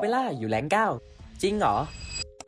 เปร่าอยู่แรงเก้าจริงเหรอ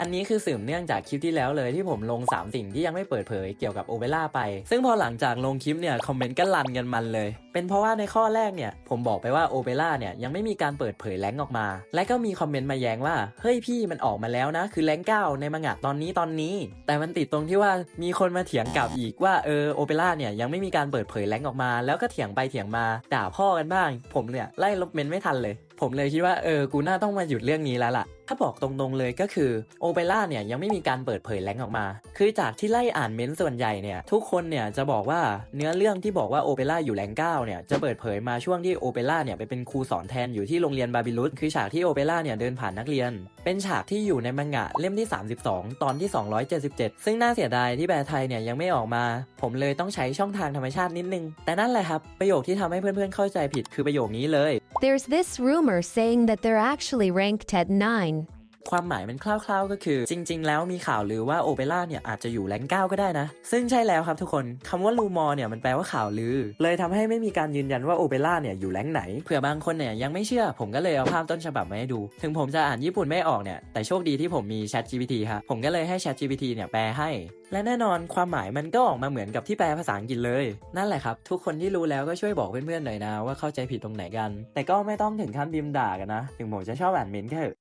อันนี้คือสืบเนื่องจากคลิปที่แล้วเลยที่ผมลง 3 สิ่งที่ยังไม่เปิดเผยเกี่ยวกับโอเปร่าไป ซึ่งพอหลังจากลงคลิปเนี่ยคอมเมนต์ก็รันกันมันเลย เป็นเพราะว่าในข้อแรกเนี่ยผมบอกไปว่าโอเปร่าเนี่ยยังไม่มีการเปิดเผยแรงออกมา และก็มีคอมเมนต์มาแย้งว่าเฮ้ยพี่มันออกมาแล้วนะ คือแรงเก้าในมังงะตอนนี้ตอนนี้ แต่มันติดตรงที่ว่ามีคนมาเถียงกลับอีกว่าเออโอเปร่าเนี่ยยังไม่มีการเปิดเผยแรงออกมา แล้วก็เถียงไปเถียงมาด่าพ่อกันบ้าง ผมเนี่ยไล่ลบเมนต์ไม่ทันเลย ผมเลยคิดว่าเออกูน่าต้องมาหยุดเรื่องนี้แล้วล่ะ ถ้าบอกตรงๆเลยก็คือโอเปร่าเนี่ยยังไม่มีการเปิดเผยแรงออกมา คือจากที่ไล่อ่านเม้นต์ส่วนใหญ่เนี่ยทุกคนเนี่ยจะบอกว่าเนื้อเรื่องที่บอกว่าโอเปร่าอยู่แรงเก้าเนี่ยจะเปิดเผยมาช่วงที่โอเปร่าเนี่ยไปเป็นครูสอนแทนอยู่ที่โรงเรียนบาบิลุสคือฉากที่โอเปร่าเนี่ยเดินผ่านนักเรียน เป็นฉากที่อยู่ในมังงะเล่มที่ 32 ตอนที่ 277 ซึ่งน่าเสียดายที่แปลไทยเนี่ยยังไม่ออกมา ผมเลยต้องใช้ช่องทางธรรมชาตินิดนึง แต่นั่นแหละครับประโยคที่ทำให้เพื่อนๆเข้าใจผิดคือประโยคนี้เลย There's this rumor saying that they're actually ranked at 9. ความหมายมันคร่าวๆก็คือ จริง ๆ แล้วมีข่าวลือว่าโอเปร่าเนี่ยอาจจะอยู่แรงเก้าก็ได้นะ ซึ่งใช่แล้วครับทุกคนคำว่ารูมอร์เนี่ยมันแปลว่าข่าวลือ เลยทำให้ไม่มีการยืนยันว่าโอเปร่าเนี่ยอยู่แรงไหนเผื่อบางคนเนี่ยยังไม่เชื่อ ผมก็เลยเอาภาพต้นฉบับมาให้ดู ถึงผมจะอ่านญี่ปุ่นไม่ออกเนี่ยแต่โชคดีที่ผมมี Chat GPT ครับผมก็เลยให้ Chat GPT เนี่ยแปลให้ และแน่นอนความหมายมันก็ออกมาเหมือนกับที่แปลภาษาอังกฤษเลย นั่นแหละครับ ทุกคนที่รู้แล้วก็ช่วยบอกเพื่อนๆหน่อยนะว่าเข้าใจผิดตรงไหนกัน แต่ก็ไม่ต้องถึงขั้นบิมด่ากันนะ ถึงผมจะชอบอ่านเมนต์ก็เถอะ